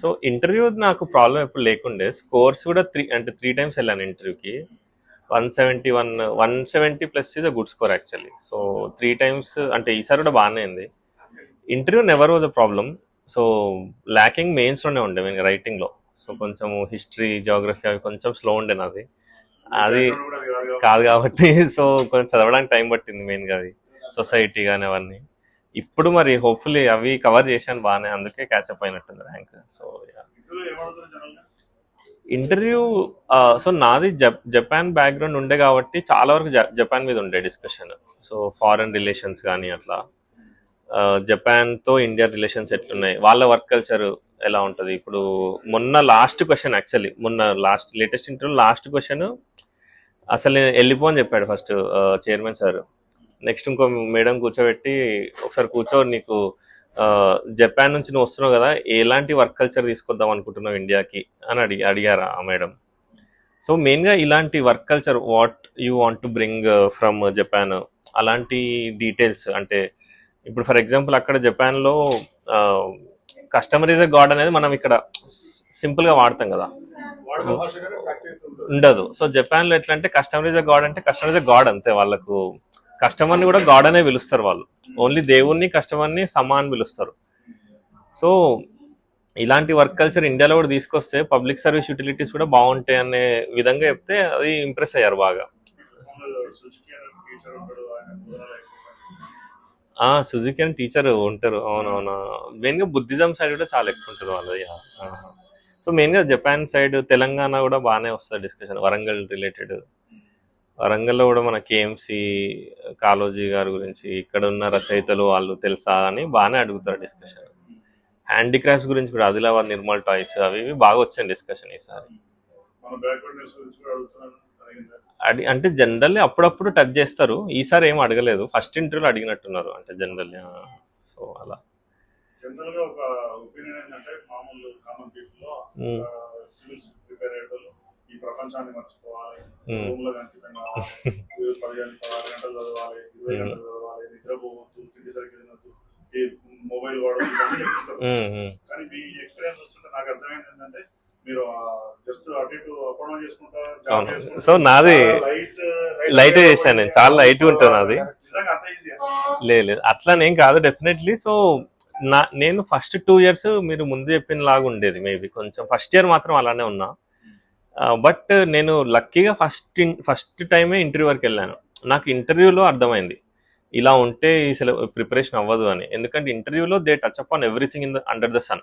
So interview నాకు problem ఎప్పుడు లేకుండే. స్కోర్స్ కూడా త్రీ అంటే త్రీ టైమ్స్ వెళ్ళాను ఇంటర్వ్యూకి one seventy one one seventy plus is a good score actually so three times అంటే ఈసారి కూడా బాగానే అయింది interview never was a problem so lacking మెయిన్స్లోనే ఉండే నేను రైటింగ్లో సో కొంచెం హిస్టరీ జాగ్రఫీ అవి కొంచెం స్లో ఉండే నాది. అది కాదు కాబట్టి. సో కొంచెం చదవడానికి టైం పట్టింది మెయిన్గా అది. సొసైటీ కానీ అవన్నీ. ఇప్పుడు మరి హోప్ఫుల్లీ అవి కవర్ చేశాను బాగానే అందుకే క్యాచప్ అయినట్టుంది ర్యాంక్ సో ఇంటర్వ్యూ సో నాది జప్ జపాన్ బ్యాక్గ్రౌండ్ ఉండే కాబట్టి చాలా వరకు జపాన్ మీద ఉండే డిస్కషన్ సో ఫారెన్ రిలేషన్స్ కానీ అట్లా. జపాన్తో ఇండియా రిలేషన్స్ ఎట్లున్నాయి? వాళ్ళ వర్క్ కల్చర్ ఎలా ఉంటుంది? ఇప్పుడు మొన్న లాస్ట్ క్వశ్చన్ యాక్చువల్లీ మొన్న last latest interview last question అసలు నేను వెళ్ళిపో అని చెప్పాడు ఫస్ట్ చైర్మన్ సార్ నెక్స్ట్ ఇంకో మేడం కూర్చోబెట్టి ఒకసారి కూర్చో నీకు జపాన్ నుంచి నువ్వు వస్తున్నావు కదా ఎలాంటి వర్క్ కల్చర్ తీసుకొద్దాం అనుకుంటున్నావు ఇండియాకి? అని అడిగి అడిగారు ఆ మేడం. సో మెయిన్గా ఇలాంటి work culture what you want to bring from Japan అలాంటి డీటెయిల్స్ అంటే ఇప్పుడు ఫర్ ఎగ్జాంపుల్ అక్కడ జపాన్లో కస్టమర్ ఇస్ గాడ్ అనేది మనం ఇక్కడ సింపుల్గా వాడతాం కదా. ఉండదు. సో జపాన్లో ఎట్లా అంటే కస్టమర్ ఇస్ గాడ్ అంటే కస్టమర్ ఇస్ గాడ్ అంతే వాళ్ళకు. కస్టమర్ని కూడా గాడ్ అనే పిలుస్తారు వాళ్ళు. ఓన్లీ దేవుణ్ణి కస్టమర్ని సమాన్ పిలుస్తారు. సో ఇలాంటి వర్క్ కల్చర్ ఇండియాలో కూడా తీసుకొస్తే పబ్లిక్ సర్వీస్ యూటిలిటీస్ కూడా బాగుంటాయి అనే విధంగా చెప్తే అది ఇంప్రెస్ అయ్యారు బాగా. సుజుకి అని టీచర్ ఉంటారు. అవునవునా. మెయిన్గా బుద్ధిజం సైడ్ కూడా చాలా ఎక్కువ ఉంటుంది వాళ్ళది. సో మెయిన్గా జపాన్ సైడ్ తెలంగాణ కూడా బాగానే వస్తుంది డిస్కషన్ వరంగల్ రిలేటెడ్ వరంగల్లో కూడా మన కేఎంసి కాలోజీ గారి గురించి ఇక్కడ ఉన్న రచయితలు వాళ్ళు తెలుసా అని బాగానే అడుగుతారు డిస్కషన్. హ్యాండిక్రాఫ్ట్స్ గురించి కూడా ఆదిలాబాద్ నిర్మల్ టాయ్స్ అవి ఇవి బాగా వచ్చాయి డిస్కషన్ ఈసారి. అడి అంటే జనరల్లీ అప్పుడప్పుడు టచ్ చేస్తారు. ఈసారి ఏం అడగలేదు. ఫస్ట్ ఇంటర్వ్యూలో అడిగినట్టున్నారు. అంటే జనరల్లీ సో అలా. జనరల్గా ఒక ఒపీనియన్ ఏంటంటే మామూలు కామన్ పీపుల్లో మ్మ్. సివిల్స్ ప్రిపేర్ అయ్యేటోళ్ళు ఈ ప్రపంచాన్ని మర్చిపోవాలి. మ్మ్. రూమ్లో కనిపిస్తాం కావాలి రోజు పదిహేను పదహారు గంటలు చదవాలి ఇరవై గంటలు చదవాలి నిద్రపోవద్దు తిండి సరిగ్గా తినొద్దు మొబైల్ ఉమ్, ఉమ్. కానీ మీ ఎక్స్పీరియన్స్ వస్తుంటే నాకు అర్థమైంది ఏంటంటే మీరు జస్ట్ అటు ఇటు చేసుకుంటా సో నాది లైట్ చేశాను నేను. చాలా లైట్ ఉంటుంది నాది. నిజంగా అంత ఈజీ లేదు లేదు. అట్లానేం కాదు డెఫినెట్లీ సో నా నేను ఫస్ట్ టూ ఇయర్స్ మీరు ముందు చెప్పిన లాగా ఉండేది మేబీ కొంచెం ఫస్ట్ ఇయర్ మాత్రం అలానే ఉన్నా. బట్ నేను లక్కీగా ఫస్ట్ ఫస్ట్ టైమే ఇంటర్వ్యూ వరకు వెళ్ళాను. నాకు ఇంటర్వ్యూలో అర్థమైంది. ఇలా ఉంటే ఈ ప్రిపరేషన్ అవ్వదు అని. ఎందుకంటే ఇంటర్వ్యూలో they touch up on everything in the under the sun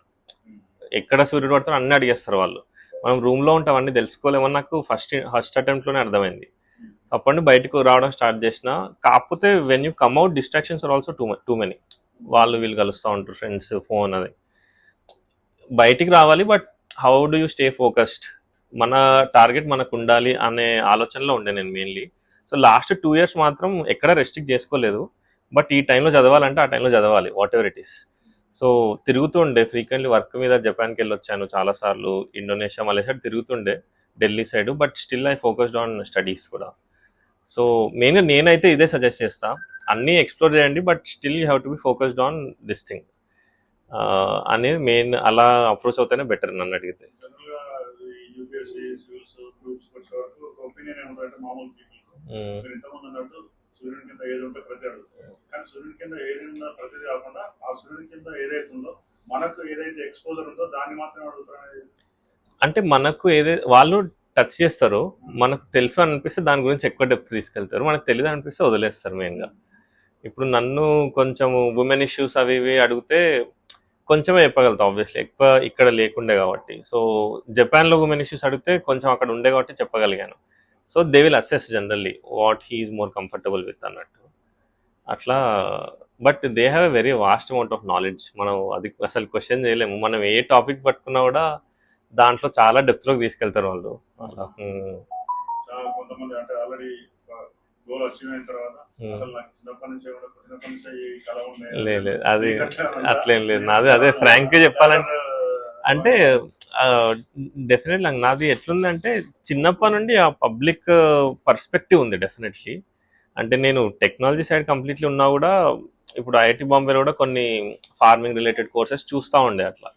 ఎక్కడ సూర్యుడు పడతారో అన్నీ అడిగేస్తారు వాళ్ళు. మనం రూమ్లో ఉంటే అవన్నీ తెలుసుకోలేమని నాకు ఫస్ట్ ఫస్ట్ అటెంప్ట్లోనే అర్థమైంది. అప్పటి నుండి బయటకు రావడం స్టార్ట్ చేసిన కాకపోతే when you come out distractions are also too too many వాళ్ళు వీళ్ళు కలుస్తూ ఉంటారు ఫ్రెండ్స్ ఫోన్ అది. బయటికి రావాలి but how do you stay focused మన టార్గెట్ మనకు ఉండాలి అనే ఆలోచనలో ఉండే నేను mainly so last two years మాత్రం ఎక్కడ రెస్ట్రిక్ట్ చేసుకోలేదు. బట్ ఈ టైంలో చదవాలంటే ఆ టైంలో చదవాలి whatever it is so తిరుగుతుండే ఫ్రీక్వెంట్లీ వర్క్ మీద జపాన్కి వెళ్ళి వచ్చాను చాలాసార్లు Indonesia Malaysia తిరుగుతుండే Delhi side but still I focused on studies కూడా. సో మెయిన్గా నేనైతే ఇదే సజెస్ట్ చేస్తా. అన్నీ ఎక్స్ప్లోర్ చేయండి but still you have to be focused on this thing అనేది మెయిన్ అలా అప్రోచ్ అవుతేనే బెటర్ నన్ను అడిగితే. సివిల్స్ గ్రూప్స్ వచ్చే వరకు ఒపీనియన్ మామూలు పీపుల్. మీరు అన్నట్టు సూర్యుని కింద ఏది ఉంటే ప్రతి కానీ సూర్యుని కింద ఏది ఉందో ప్రతిదీ కాకుండా ఆ సూర్యుని కింద ఏదైతే ఉందో మనకు ఏదైతే ఎక్స్పోజర్ ఉందో దాన్ని మాత్రమే అడుగుతారు అంటే మనకు ఏదే వాళ్ళు టచ్ చేస్తారో. మనకు తెలుసు అని అనిపిస్తే దాని గురించి ఎక్కువ డెప్త్ తీసుకెళ్తారు. మనకు తెలియదు అనిపిస్తే వదిలేస్తారు మెయిన్గా ఇప్పుడు నన్ను కొంచెం ఉమెన్ ఇష్యూస్ అవి ఇవి అడిగితే కొంచెమే చెప్పగలుగుతాం ఆబ్వియస్లీ ఎక్కువ ఇక్కడ లేకుండే కాబట్టి. సో జపాన్లో ఉమెన్ ఇష్యూస్ అడిగితే కొంచెం అక్కడ ఉండే కాబట్టి చెప్పగలిగాను. So they will assess generally what he's more comfortable with అన్నట్టు. అట్లా but they have a very vast amount of knowledge మనం అది అసలు క్వశ్చన్ చేయలేము. మనం ఏ టాపిక్ పట్టుకున్నా కూడా దాంట్లో చాలా డెప్త్లోకి తీసుకెళ్తారు వాళ్ళు. అలా ఉమ్, చాలా కొంతమంది అంటే ఆల్రెడీ అయిన తర్వాత ఉమ్. అసలు నాకు చిన్నప్పటి నుంచి కూడా చిన్నప్పటి నుంచి ఈ కళ ఉండే. లేదు అది అట్లా లేదు. నాది అదే ఫ్రాంక్గా చెప్పాలంటే అంటే డెఫినెట్లీ నాది ఎట్లుందంటే చిన్నప్పటి నుండి ఆ పబ్లిక్ పర్స్పెక్టివ్ ఉంది డెఫినెట్లీ అంటే నేను టెక్నాలజీ సైడ్ కంప్లీట్లీ ఉన్నా కూడా ఇప్పుడు ఐఐటి బాంబేలో కూడా కొన్ని ఫార్మింగ్ రిలేటెడ్ కోర్సెస్ చూస్తూ ఉండే అట్లా.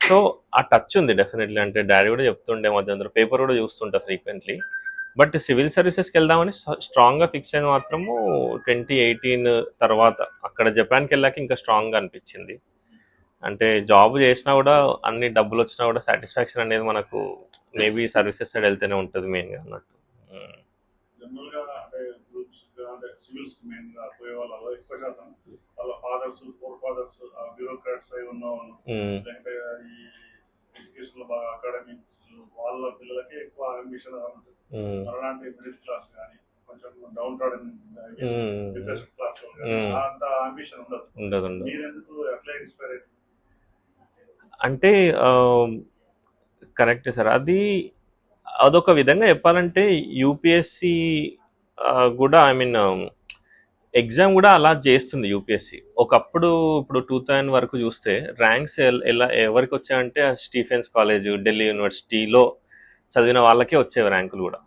సో ఆ టచ్ ఉంది డెఫినెట్లీ అంటే డాడీ కూడా చెప్తుండే మధ్య పేపర్ కూడా చూస్తుంటా ఫ్రీక్వెంట్లీ బట్ సివిల్ సర్వీసెస్కి వెళ్దామని స్ట్రాంగ్గా ఫిక్స్ అయిన మాత్రము ట్వంటీ ఎయిటీన్ తర్వాత అక్కడ జపాన్కి వెళ్ళాక ఇంకా స్ట్రాంగ్గా అనిపించింది. అంటే జాబ్ చేసినా కూడా అన్ని డబ్బులు వచ్చినా కూడా సాటిస్ఫాక్షన్ అనేది మనకు మేబీ సర్వీసెస్ సైడ్ వెళ్తేనే ఉంటుంది మెయిన్గా అన్నట్టు. అంటే అంటే ఫాదర్స్ బ్యూరోక్రాట్స్ అయి ఉన్న ఈ ఎడ్యుకేషన్ బాగా అకాడమిక్స్ వాళ్ళ పిల్లలకి ఎక్కువ అంబిషన్. అలాంటి మిడిల్ క్లాస్ కానీ కొంచెం డౌన్ ట్రాడన్ ఉమ్. Depression class hmm. అంత అంబిషన్ ఉండదు ఉండదు మీరెందుకు అట్లా ఇన్స్పైర్ అయ్యారు అంటే కరెక్ట్ సార్ అది అదొక విధంగా చెప్పాలంటే యూపీఎస్సి కూడా ఐ మీన్ ఎగ్జామ్ కూడా అలా చేస్తుంది యూపీఎస్సి ఒకప్పుడు ఇప్పుడు టూ థౌజండ్ వరకు చూస్తే ర్యాంక్స్ ఎలా ఎవరికి వచ్చాయంటే ఆ స్టీఫెన్స్ కాలేజ్ ఢిల్లీ యూనివర్సిటీలో చదివిన వాళ్ళకే వచ్చేవి ర్యాంకులు కూడా.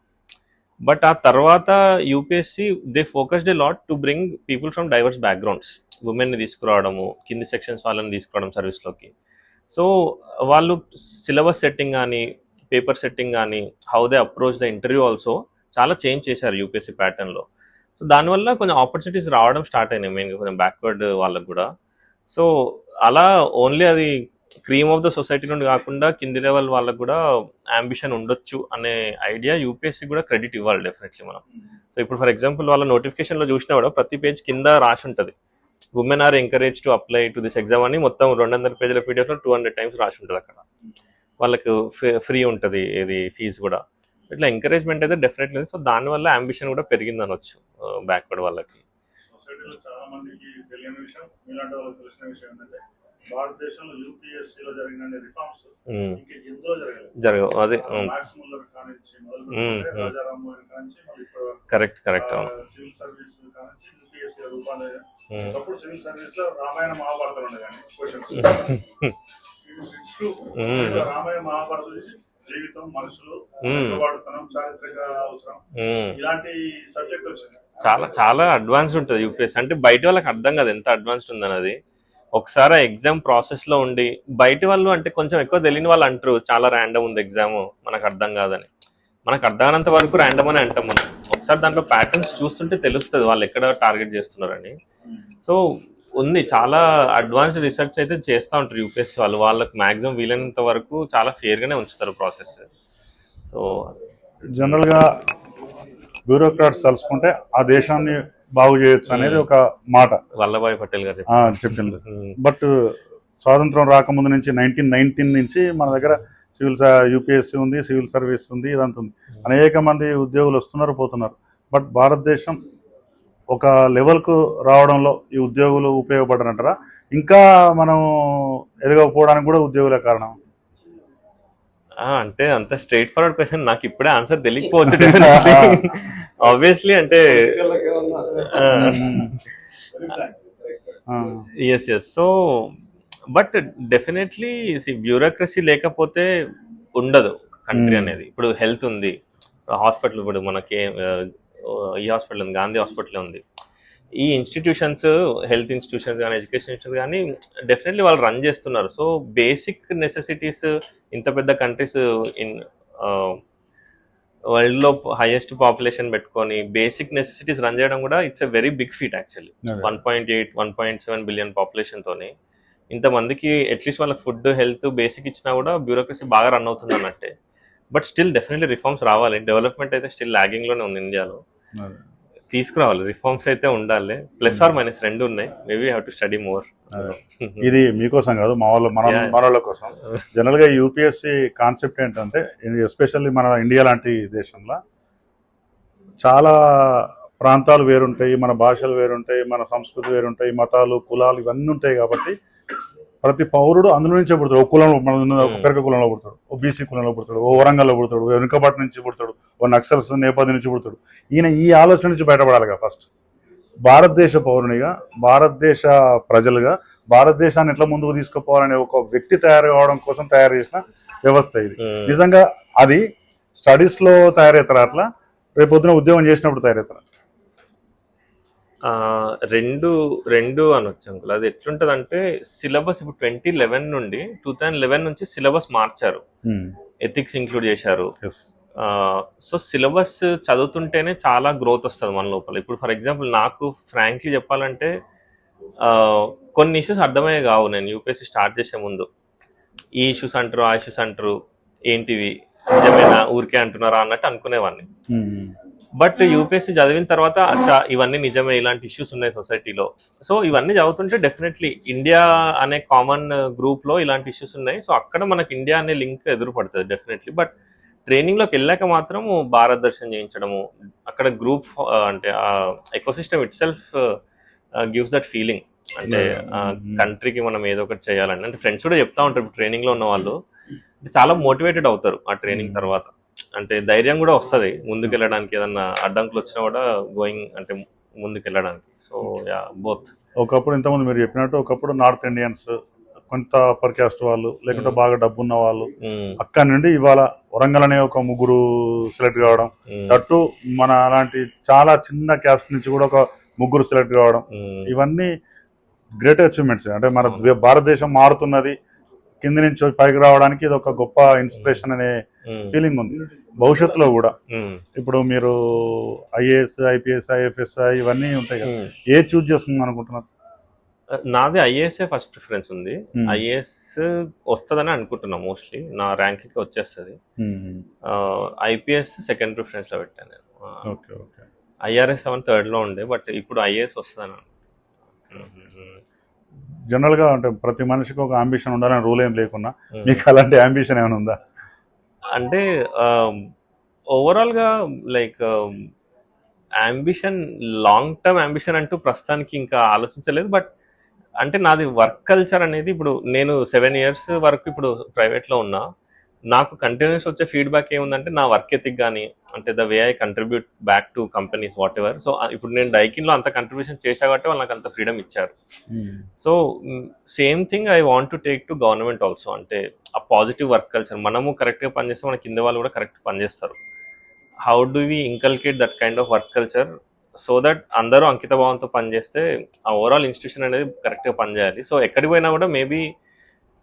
బట్ ఆ తర్వాత UPSC they focused a lot to bring people from diverse backgrounds ఉమెన్ని తీసుకురావడము కింది సెక్షన్స్ వాళ్ళని తీసుకురావడం సర్వీస్లోకి సో వాళ్ళు సిలబస్ సెట్టింగ్ కానీ పేపర్ సెట్టింగ్ కానీ how they approach the interview also చాలా చేంజ్ చేశారు యూపీఎస్సీ ప్యాటర్న్లో సో దానివల్ల కొంచెం ఆపర్చునిటీస్ రావడం స్టార్ట్ అయినాయి మెయిన్గా కొంచెం బ్యాక్వర్డ్ వాళ్ళకు కూడా. సో అలా ఓన్లీ అది క్రీమ్ ఆఫ్ ద సొసైటీ నుండి కాకుండా కింది లెవెల్ వాళ్ళకు కూడా అంబిషన్ ఉండొచ్చు అనే ఐడియా యూపీఎస్సీ కూడా క్రెడిట్ ఇవ్వాలి డెఫినెట్లీ మనం. సో ఇప్పుడు ఫర్ ఎగ్జాంపుల్ వాళ్ళ నోటిఫికేషన్లో చూసినా కూడా ప్రతి పేజ్ కింద రాసి ఉంటుంది. Women are encourage to apply to this exam అని మొత్తం రెండు వందల పేజీల పీడిఎఫ్లో టూ హండ్రెడ్ టైమ్స్ రాసి ఉంటుంది అక్కడ. వాళ్ళకు ఫ్రీ ఉంటుంది ఇది ఫీజు కూడా. ఇట్లా ఎంకరేజ్మెంట్ అయితే డెఫినెట్లీ సో దానివల్ల అంబిషన్ కూడా పెరిగింది అనొచ్చు బ్యాక్వర్డ్ వాళ్ళకి. భారతదేశంలో జరిగిన రిఫార్మ్స్ అదే కరెక్ట్ కరెక్ట్ సివిల్ సర్వీస్ కానించి యూపీఎస్సీ రూపాయలు ఉమ్, ఒకప్పుడు సివిల్ సర్వీస్లో రామాయణ మహాభారతాలు ఉండే కానీ క్వశ్చన్స్ మ్మ్. రామాయణ మహాభారత జీవితం మనుషులు చారిత్రక అవసరం. ఇలాంటి సబ్జెక్ట్ వచ్చింది చాలా చాలా అడ్వాన్స్ ఉంటుంది యూపీఎస్సీ. అంటే బయట వాళ్ళకి అర్థం కాదు ఎంత అడ్వాన్స్డ్ ఉందని అది ఒకసారి ఎగ్జామ్ ప్రాసెస్లో ఉండి బయట వాళ్ళు అంటే కొంచెం ఎక్కువ తెలియని వాళ్ళు అంటారు చాలా ర్యాండమ్ ఉంది ఎగ్జామ్ మనకు అర్థం కాదని. మనకు అర్థమైనంత వరకు ర్యాండమ్ అని అంటాం మనం. ఒకసారి దాంట్లో ప్యాటర్న్స్ చూస్తుంటే తెలుస్తుంది వాళ్ళు ఎక్కడ టార్గెట్ చేస్తున్నారని. సో ఉంది. చాలా అడ్వాన్స్డ్ రీసెర్చ్ అయితే చేస్తూ ఉంటారు యూపీఎస్సీ వాళ్ళు. వాళ్ళకి మాక్సిమం వీలైనంత వరకు చాలా ఫేర్గానే ఉంచుతారు ప్రాసెస్ సో జనరల్గా బ్యూరోక్రాట్స్ తలుచుకుంటే ఆ దేశాన్ని బాగు చేయొచ్చు అనేది ఒక మాట. వల్లభాయ్ పటేల్ గారు చెప్పింది. బట్ స్వాతంత్రం రాకముందు నుంచి నైన్టీన్ నైన్టీన్ నుంచి మన దగ్గర సివిల్ యూపీఎస్సీ ఉంది సివిల్ సర్వీస్ ఉంది ఇదంతా ఉంది. అనేక మంది ఉద్యోగులు వస్తున్నారు పోతున్నారు. బట్ భారతదేశం ఒక లెవెల్కు రావడంలో ఈ ఉద్యోగులు ఉపయోగపడరంటారా? ఇంకా మనం ఎదగకపోవడానికి కూడా ఉద్యోగులే కారణం. ఆ, అంటే అంత స్ట్రైట్ ఫార్వర్డ్ క్వశ్చన్ నాకు ఇప్పుడే ఆన్సర్ తెలియకపోవచ్చు ఆబ్వియస్లీ అంటే yes yes so but definitely bureaucracy లేకపోతే ఉండదు. Country Hmm. అనేది. ఇప్పుడు హెల్త్ ఉంది. హాస్పిటల్ ఇప్పుడు మనకి ఈ హాస్పిటల్ ఉంది గాంధీ హాస్పిటల్ ఉంది. ఈ ఇన్స్టిట్యూషన్స్ హెల్త్ ఇన్స్టిట్యూషన్స్ కానీ ఎడ్యుకేషన్ ఇన్స్టిట్యూషన్స్ కానీ డెఫినెట్లీ వాళ్ళు రన్ చేస్తున్నారు. సో బేసిక్ నెసెసిటీస్ ఇంత పెద్ద కంట్రీస్ ఇన్ వరల్డ్లో హైయెస్ట్ పాపులేషన్ పెట్టుకొని బేసిక్ నెసెసిటీస్ రన్ చేయడం కూడా it's a very big feat actually. One point eight one point seven billion పాపులేషన్తోని ఇంతమందికి అట్లీస్ట్ వాళ్ళకి ఫుడ్ హెల్త్ బేసిక్ ఇచ్చినా కూడా బ్యూరోక్రసీ బాగా రన్ అవుతుంది అన్నట్టే. బట్ స్టిల్ డెఫినెట్లీ రిఫార్మ్స్ రావాలి. డెవలప్మెంట్ అయితే స్టిల్ లాగింగ్లోనే ఉంది ఇండియాలో. తీసుకురావాలి. రిఫార్మ్స్ అయితే ఉండాలి. ప్లస్ ఆర్ మైనస్ రెండు ఉన్నాయి. Maybe have to study more ఇది మీకోసం కాదు మా వాళ్ళ మన. మన వాళ్ళ కోసం. జనరల్గా యూపీఎస్సి కాన్సెప్ట్ ఏంటంటే ఎస్పెషల్లీ మన ఇండియా లాంటి దేశంలో చాలా ప్రాంతాలు వేరుంటాయి మన భాషలు వేరుంటాయి మన సంస్కృతి వేరుంటాయి మతాలు కులాలు ఇవన్నీ ఉంటాయి కాబట్టి ప్రతి పౌరుడు అందులో నుంచే పుడతాడు. ఒక కులంలో మన ఒక. పెరక కులంలో పుడతాడు. ఓ బీసీ కులంలో పుడతాడు. ఓ వరంగల్లో పుడతాడు. ఓ వెనుకబాటు నుంచి పుడతాడు. ఓ నక్సల్స్ నేపథ్యం నుంచి పుడతాడు. ఈయన ఈ ఆలోచన నుంచి బయటపడాలి కదా ఫస్ట్. భారతదేశ పౌరునిగా భారతదేశ ప్రజలుగా భారతదేశాన్ని ఎట్లా ముందుకు తీసుకుపోవాలనే ఒక వ్యక్తి తయారు కావడం కోసం తయారు చేసిన వ్యవస్థ ఇది. నిజంగా అది స్టడీస్లో తయారవుతారా అట్లా రేపు పొద్దున ఉద్యోగం చేసినప్పుడు తయారవుతారా రెండు రెండు అనొచ్చు అంకుల్. అది ఎట్లుంటది అంటే సిలబస్ ఇప్పుడు ట్వంటీ లెవెన్ నుండి టూ థౌజండ్ లెవెన్ నుంచి సిలబస్ మార్చారు. ఎథిక్స్ ఇంక్లూడ్ చేశారు. సో సిలబస్ చదువుతుంటేనే చాలా గ్రోత్ వస్తుంది మన లోపల. ఇప్పుడు ఫర్ ఎగ్జాంపుల్ నాకు ఫ్రాంక్లీ చెప్పాలంటే కొన్ని ఇష్యూస్ అర్థమయ్యే కావు. నేను యూపీఎస్సీ స్టార్ట్ చేసే ముందు. ఈ ఇష్యూస్ అంటారు ఆ ఇష్యూస్ అంటారు ఏంటివి? నిజమేనా? ఊరికే అంటున్నారా? అన్నట్టు అనుకునేవాడిని బట్ యూపీఎస్సీ చదివిన తర్వాత అచ్చా ఇవన్నీ నిజమే ఇలాంటి ఇష్యూస్ ఉన్నాయి సొసైటీలో సో ఇవన్నీ చదువుతుంటే డెఫినెట్లీ ఇండియా అనే కామన్ గ్రూప్లో ఇలాంటి ఇష్యూస్ ఉన్నాయి. సో అక్కడ మనకి ఇండియా అనే లింక్ ఎదురుపడుతుంది డెఫినెట్లీ బట్ ట్రైనింగ్లోకి వెళ్ళాక మాత్రం భారత్ దర్శన్ చేయించడము అక్కడ గ్రూప్ అంటే ecosystem itself gives that feeling అంటే కంట్రీకి మనం ఏదో ఒకటి చేయాలని. అంటే ఫ్రెండ్స్ కూడా చెప్తా ఉంటారు ట్రైనింగ్లో ఉన్న వాళ్ళు. చాలా మోటివేటెడ్ అవుతారు ఆ ట్రైనింగ్ Hmm. తర్వాత. అంటే ధైర్యం కూడా వస్తుంది. ముందుకు వెళ్ళడానికి ఏదన్నా అడ్డంకులు వచ్చినా కూడా గోయింగ్ అంటే ముందుకు వెళ్ళడానికి. సో యా బోత్ ఒకప్పుడు ఇంతకుముందు మీరు చెప్పినట్టు ఒకప్పుడు నార్త్ ఇండియన్స్ కొంత అప్పర్ క్యాస్ట్ వాళ్ళు లేకుంటే Hmm. బాగా డబ్బు ఉన్న వాళ్ళు అక్కడి నుండి ఇవాళ వరంగల్ అనే ఒక ముగ్గురు సెలెక్ట్ కావడం తట్టు మన అలాంటి చాలా చిన్న క్యాస్ట్ నుంచి కూడా ఒక ముగ్గురు సెలెక్ట్ కావడం. ఇవన్నీ గ్రేట్ అచీవ్మెంట్స్ అంటే మన. భారతదేశం మారుతున్నది. కింది నుంచి పైకి రావడానికి ఇది ఒక గొప్ప ఇన్స్పిరేషన్ అనే ఫీలింగ్ ఉంది. భవిష్యత్తులో కూడా. ఇప్పుడు మీరు ఐఏఎస్ ఐపీఎస్ ఐఎఫ్ఎస్ ఇవన్నీ ఉంటాయి కదా. ఏ చూజ్ చేసుకుందాం అనుకుంటున్నారు? నాది ఐఏఎస్ ఫస్ట్ ప్రిఫరెన్స్ ఉంది. ఐఏఎస్ వస్తుందని అనుకుంటున్నా మోస్ట్లీ నా ర్యాంక్కి వచ్చేస్తుంది. ఐపీఎస్ సెకండ్ ప్రిఫరెన్స్లో పెట్టాను నేను. Okay okay. ఐఆర్ఎస్ సెవెన్ థర్డ్లో ఉండే బట్ ఇప్పుడు ఐఏఎస్ వస్తుందని అనుకుంటున్నా. జనరల్గా అంటే ప్రతి మనిషికి ఒక అంబిషన్ ఉండాలని రూల్ ఏం లేకున్నా Hmm. మీకు అలాంటి అంబిషన్ ఏమైనా ఉందా అంటే ఓవరాల్గా like ambition long term ambition అంటూ ప్రస్తుతానికి ఇంకా ఆలోచించలేదు బట్ అంటే నాది వర్క్ కల్చర్ అనేది ఇప్పుడు నేను సెవెన్ ఇయర్స్ వరకు ఇప్పుడు ప్రైవేట్లో ఉన్నా నాకు కంటిన్యూస్ వచ్చే ఫీడ్బ్యాక్ ఏముందంటే నా వర్క్ ఎథిక్ కానీ అంటే the way I contribute back to companies whatever so ఇప్పుడు నేను డైకిన్లో అంత కంట్రిబ్యూషన్ చేశా కాబట్టి వాళ్ళు నాకు అంత ఫ్రీడమ్ ఇచ్చారు. So same thing I want to take to government also అంటే ఆ పాజిటివ్ వర్క్ కల్చర్ మనము కరెక్ట్గా పనిచేస్తే మన కింద వాళ్ళు కూడా కరెక్ట్ పనిచేస్తారు. How do we inculcate that kind of work culture so that అందరూ అంకిత భావంతో పనిచేస్తే ఆ ఓవరాల్ ఇన్స్టిట్యూషన్ అనేది కరెక్ట్గా పనిచేయాలి. సో ఎక్కడికి పోయినా కూడా maybe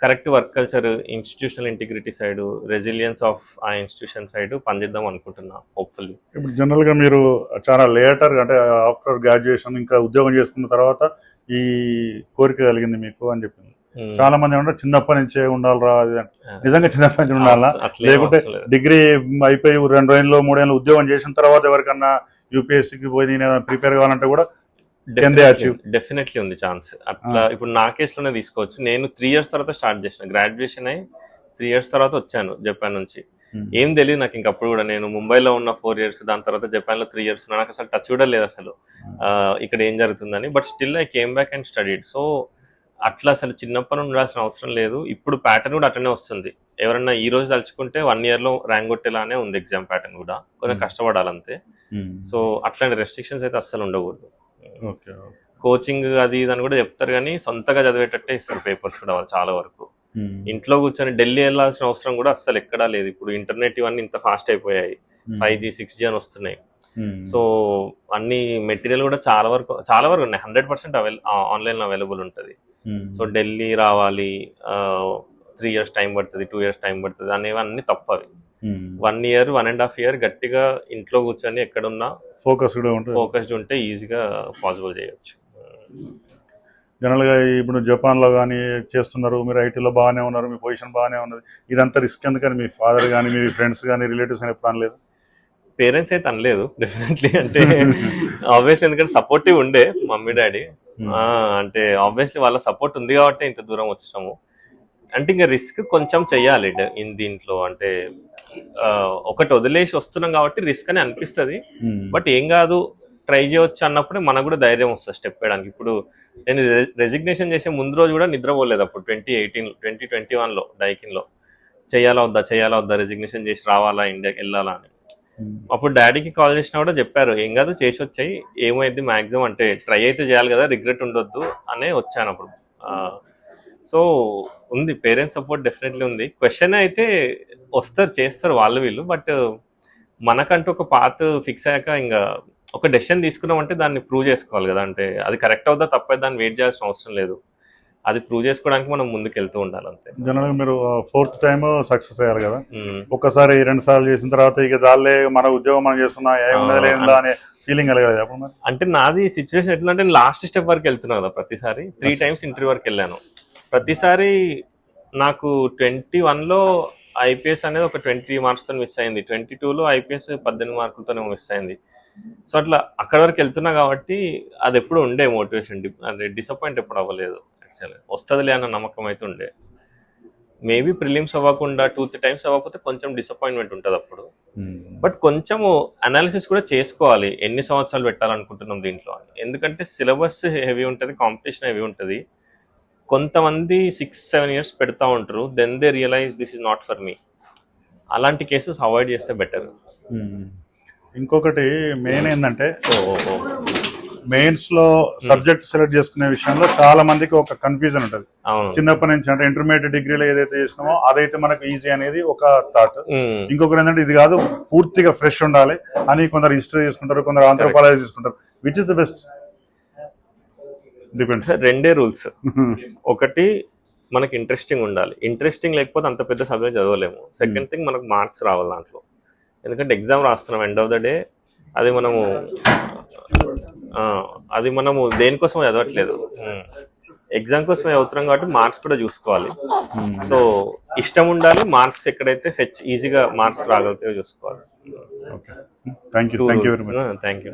correct work culture institutional integrity side resilience of ఆ ఇన్స్టిట్యూషన్ సైడ్ పనిచేద్దాం అనుకుంటున్నా హోప్ఫుల్లీ ఇప్పుడు జనరల్గా మీరు చాలా లేటర్ అంటే ఆఫ్టర్ గ్రాడ్యుయేషన్ ఇంకా ఉద్యోగం చేసుకున్న తర్వాత ఈ కోరిక కలిగింది మీకు అని చెప్పింది. చాలా మంది ఏమంటారు చిన్నప్పటి నుంచే ఉండాలిరా. నిజంగా చిన్నప్పటి నుంచి ఉండాలా? లేకుంటే డిగ్రీ అయిపోయి రెండు రోజుల్లో మూడేళ్ళు ఉద్యోగం చేసిన తర్వాత ఎవరికన్నా యూపీఎస్సీకి పోయి నేను ప్రిపేర్ కావాలంటే కూడా? డెఫినెట్లీ ఉంది. ఛాన్స్ అట్లా ఇప్పుడు నా కేసులోనే తీసుకోవచ్చు. నేను త్రీ ఇయర్స్ తర్వాత స్టార్ట్ చేసిన. గ్రాడ్యుయేషన్ అయ్యి త్రీ ఇయర్స్ తర్వాత వచ్చాను జపాన్ నుంచి. ఏం తెలియదు నాకు ఇంకప్పుడు కూడా. నేను ముంబైలో ఉన్న ఫోర్ ఇయర్స్ దాని తర్వాత జపాన్లో త్రీ ఇయర్స్ నాకు అసలు టచ్ కూడా లేదు అసలు. ఆ, ఇక్కడ ఏం జరుగుతుందని. But still I came back and studied so అట్లా అసలు చిన్నప్పటి నుండి ఉండాల్సిన అవసరం లేదు. ఇప్పుడు ప్యాటర్న్ కూడా అట్లనే వస్తుంది. ఎవరన్నా ఈ రోజు తలుచుకుంటే వన్ ఇయర్లో ర్యాంక్ కొట్టేలానే ఉంది ఎగ్జామ్ ప్యాటర్న్ కూడా. కొంచెం Hmm. కష్టపడాలంతే. సో అట్లాంటి రెస్ట్రిక్షన్స్ అయితే అస్సలు ఉండకూడదు. కోచింగ్ అది ఇది అని కూడా చెప్తారు కానీ సొంతగా చదివేటట్టే ఇస్తారు పేపర్స్ కూడా వాళ్ళు చాలా వరకు. ఇంట్లో కూర్చొని ఢిల్లీ వెళ్ళాల్సిన అవసరం కూడా అస్సలు ఎక్కడా లేదు. ఇప్పుడు ఇంటర్నెట్ ఇవన్నీ ఇంత ఫాస్ట్ అయిపోయాయి. ఫైవ్ జీ సిక్స్ జీ అని వస్తున్నాయి. సో అన్ని మెటీరియల్ కూడా చాలా వరకు చాలా వరకు ఉన్నాయి. Hundred percent avail online available ఉంటుంది. సో ఢిల్లీ రావాలి త్రీ ఇయర్స్ టైం పడుతుంది టూ ఇయర్స్ టైం పడుతుంది అనేవి అన్ని తప్పవి one year one and half year గట్టిగా ఇంట్లో కూర్చొని ఎక్కడున్నా ఫోకస్ కూడా ఉంటుంది. ఫోకస్డ్ ఉంటే ఈజీగా పాసిబుల్ చేయొచ్చు. జనరల్గా ఇప్పుడు జపాన్లో కానీ చేస్తున్నారు మీరు ఐటీలో బాగానే ఉన్నారు మీ పొజిషన్ బాగానే ఉన్నది. ఇదంతా రిస్క్ ఎందుకని మీ ఫాదర్ కానీ మీ ఫ్రెండ్స్ కానీ రిలేటివ్స్ కానీ ఎప్పుడు అనలేదు? పేరెంట్స్ అయితే అనలేదు డెఫినెట్లీ. అంటే ఆబ్వియస్ ఎందుకంటే సపోర్టివ్ ఉండే మమ్మీ డాడీ. అంటే ఆబ్వియస్లీ వాళ్ళ సపోర్ట్ ఉంది కాబట్టి ఇంత దూరం వచ్చాము. అంటే ఇంకా రిస్క్ కొంచెం చెయ్యాలి దీంట్లో. అంటే ఒకటి వదిలేసి వస్తున్నాం కాబట్టి రిస్క్ అని అనిపిస్తుంది. బట్ ఏం కాదు ట్రై చేయవచ్చు అన్నప్పుడే మనకు కూడా ధైర్యం వస్తుంది స్టెప్ వేయడానికి. ఇప్పుడు నేను రెసిగ్నేషన్ చేసే ముందు రోజు కూడా నిద్రపోలేదు అప్పుడు ట్వంటీ ఎయిటీన్ ట్వంటీ ట్వంటీ వన్లో డైకిన్లో. చేయాలా వద్దా చేయాలా వద్దా రెసిగ్నేషన్ చేసి రావాలా ఇండియాకి వెళ్ళాలా అని. అప్పుడు డాడీకి కాల్ చేసినా కూడా చెప్పారు ఏం కాదు చేసి వచ్చాయి ఏమైంది మాక్సిమం అంటే ట్రై అయితే చేయాలి కదా రిగ్రెట్ ఉండొద్దు అనే వచ్చాను అప్పుడు. సో ఉంది. పేరెంట్స్ సపోర్ట్ డెఫినెట్లీ ఉంది. క్వశ్చన్ అయితే వస్తారు చేస్తారు వాళ్ళు వీళ్ళు బట్ మనకంటూ ఒక పాత్ ఫిక్స్ అయ్యాక ఇంకా ఒక డెసిషన్ తీసుకున్నామంటే దాన్ని ప్రూవ్ చేసుకోవాలి కదా. అంటే అది కరెక్ట్ అవుతా తప్ప దాన్ని వెయిట్ చేయాల్సిన అవసరం లేదు. అది ప్రూవ్ చేసుకోవడానికి మనం ముందుకు వెళ్తూ ఉండాలి అంతే. జనరల్గా మీరు ఫోర్త్ టైం సక్సెస్ అయ్యారు కదా. ఒక్కసారి రెండు సార్లు చేసిన తర్వాత ఇక జాలే మన ఉద్యోగం మనం లేదా అనే ఫీలింగ్ కలగదు అంటే నాది సిచ్యువేషన్ ఎట్లంటే లాస్ట్ స్టెప్ వరకు వెళ్తున్నా కదా ప్రతిసారి. త్రీ టైమ్స్ ఇంటర్వ్యూ వరకు వెళ్ళాను. ప్రతిసారి నాకు ట్వంటీ వన్లో ఐపీఎస్ అనేది ఒక ట్వంటీ మార్క్స్తో మిస్ అయింది. ట్వంటీ టూలో ఐపీఎస్ పద్దెనిమిది మార్కులతోనే మిస్ అయింది. సో అట్లా అక్కడ వరకు వెళ్తున్నా కాబట్టి అది ఎప్పుడు ఉండే మోటివేషన్ అది డిసప్పాయింట్ ఎప్పుడు అవ్వలేదు యాక్చువల్లీ వస్తుందిలే అన్న నమ్మకం అయితే ఉండే. మేబీ ప్రిలిమ్స్ అవ్వకుండా టూ త్రీ టైమ్స్ అవ్వకపోతే కొంచెం డిసప్పాయింట్మెంట్ ఉంటుంది అప్పుడు. బట్ కొంచెము అనాలిసిస్ కూడా చేసుకోవాలి. ఎన్ని సంవత్సరాలు పెట్టాలనుకుంటున్నాం దీంట్లో ఎందుకంటే సిలబస్ హెవీ ఉంటుంది కాంపిటీషన్ హెవీ ఉంటుంది. కొంతమంది సిక్స్ సెవెన్ ఇయర్స్ పెడతా ఉంటారు. Then they realise this is not for me అలాంటి కేసెస్ అవాయిడ్ చేస్తే బెటర్ ఇంకొకటి మెయిన్ ఏంటంటే మెయిన్స్లో సబ్జెక్ట్ సెలెక్ట్ చేసుకునే విషయంలో చాలా మందికి ఒక కన్ఫ్యూజన్ ఉంటుంది. చిన్నప్పటి నుంచి అంటే ఇంటర్మీడియట్ డిగ్రీలో ఏదైతే చేసినామో అదైతే మనకు ఈజీ అనేది ఒక థాట్ ఉమ్, ఇంకొకరు ఏంటంటే ఇది కాదు పూర్తిగా ఫ్రెష్ ఉండాలి అని కొందరు హిస్టరీ తీసుకుంటారు కొందరు ఆంథ్రోపాలజీ తీసుకుంటారు which is the best depends రెండే రూల్స్. ఒకటి మనకి ఇంట్రెస్టింగ్ ఉండాలి. ఇంట్రెస్టింగ్ లేకపోతే అంత పెద్ద సబ్జెక్ట్ చదవలేము. సెకండ్ థింగ్ మనకు మార్క్స్ రావాలి దాంట్లో. ఎందుకంటే ఎగ్జామ్ రాస్తున్నాం ఎండ్ ఆఫ్ ద డే అది మనము అది మనము దేనికోసం చదవట్లేదు. ఎగ్జామ్ కోసం చదువుతున్నాం కాబట్టి మార్క్స్ కూడా చూసుకోవాలి. సో ఇష్టం ఉండాలి మార్క్స్ ఎక్కడైతే ఫెచ్ ఈజీగా మార్క్స్ రాగలుగుతాయో చూసుకోవాలి. Thank you thank you